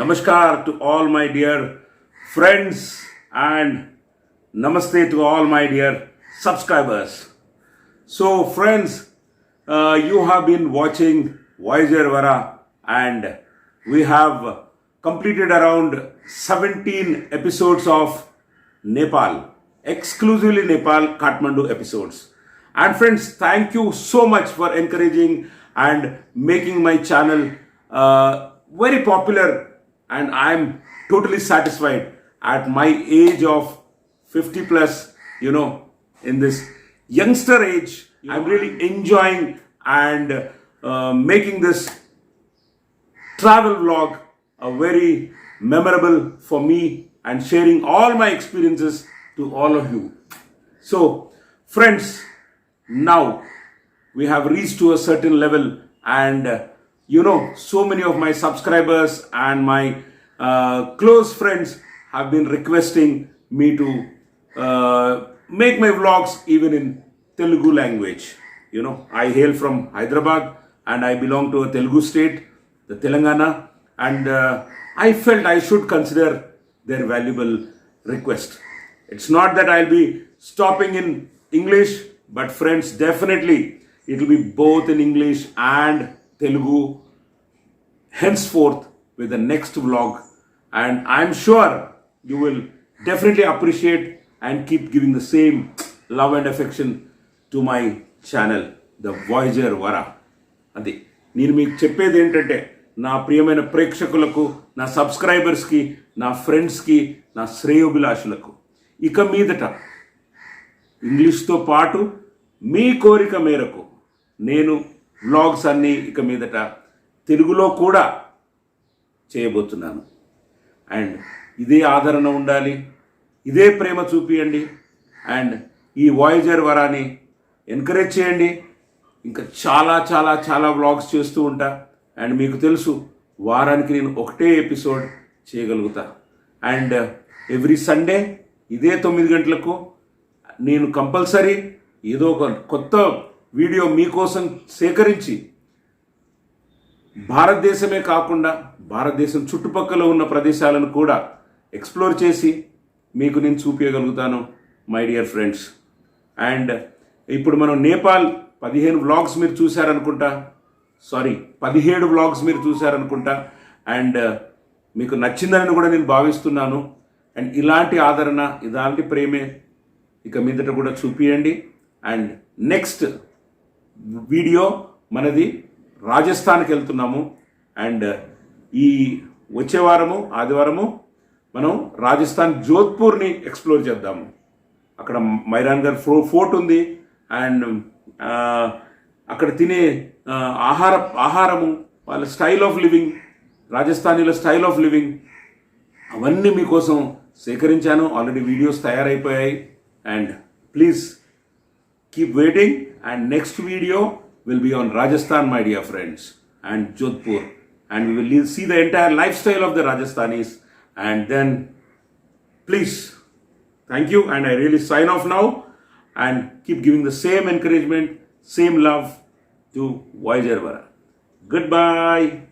Namaskar to all my dear friends and namaste to all my dear subscribers. So, friends, uh, you have been watching Vara and we have completed around 17 episodes of Nepal, exclusively Nepal Kathmandu episodes. And friends, thank you so much for encouraging and making my channel uh, very popular. And I'm totally satisfied at my age of 50 plus, you know, in this youngster age. I'm really enjoying and uh, making this travel vlog a very memorable for me and sharing all my experiences to all of you. So, friends, now we have reached to a certain level and uh, you know so many of my subscribers and my uh, close friends have been requesting me to uh, make my vlogs even in telugu language. You know i hail from hyderabad and i belong to a telugu state the telangana and uh, i felt i should consider their valuable request. It's not that i'll be stopping in english but friends definitely it will be both in english and Telugu henceforth with the next vlog and I'm sure you will definitely appreciate and keep giving the same love and affection to my channel the voyager వరా అది నేను మీకు చెప్పేది ఏంటంటే నా ప్రియమైన ప్రేక్షకులకు నా సబ్స్క్రైబర్స్కి నా ఫ్రెండ్స్కి నా శ్రేయోభిలాషులకు ఇక మీదట ఇంగ్లీష్తో పాటు మీ కోరిక మేరకు నేను వ్లాగ్స్ అన్నీ ఇక మీదట తెలుగులో కూడా చేయబోతున్నాను. అండ్ ఇదే ఆదరణ ఉండాలి ఇదే ప్రేమ చూపియండి అండ్ ఈ వాయిజర్ వరాన్ని ఎంకరేజ్ చేయండి. ఇంకా చాలా చాలా చాలా వ్లాగ్స్ చేస్తూ ఉంటా. అండ్ మీకు తెలుసు వారానికి నేను ఒకటే ఎపిసోడ్ చేయగలుగుతా. అండ్ ఎవ్రీ సండే ఇదే తొమ్మిది గంటలకు నేను కంపల్సరీ ఏదో ఒక కొత్త వీడియో మీకోసం సేకరించి భారతదేశమే కాకుండా భారతదేశం చుట్టుపక్కల ఉన్న ప్రదేశాలను కూడా ఎక్స్ప్లోర్ చేసి మీకు నేను చూపించగలుగుతాను మై డియర్ ఫ్రెండ్స్ అండ్ ఇప్పుడు మనం నేపాల్ పదిహేను వ్లాగ్స్ మీరు చూశారనుకుంటా. సారీ పదిహేడు వ్లాగ్స్ మీరు చూశారనుకుంటా. అండ్ uh, మీకు నచ్చిందని కూడా నేను భావిస్తున్నాను. అండ్ ఇలాంటి ఆదరణ ఇలాంటి ప్రేమే ఇక మీదట కూడా చూపియండి. అండ్ నెక్స్ట్ వీడియో మనది రాజస్థాన్కి వెళ్తున్నాము. అండ్ ఈ వచ్చే వారము ఆదివారము మనం రాజస్థాన్ జోధ్పూర్ని ఎక్స్ప్లోర్ చేద్దాము అక్కడ మైరాన్ గారి ఫో ఫోర్ట్ ఉంది. అండ్ అక్కడ తినే ఆహార ఆహారము వాళ్ళ స్టైల్ ఆఫ్ లివింగ్ రాజస్థానీల స్టైల్ ఆఫ్ లివింగ్ అవన్నీ మీకోసం సేకరించాను. Already videos తయారైపోయాయి. And please keep waiting and next video will be on rajasthan my dear friends and jodhpur. And we will see the entire lifestyle of the rajasthanis. And then please thank you. And i really sign off now. And keep giving the same encouragement same love to Vijay Goodbye.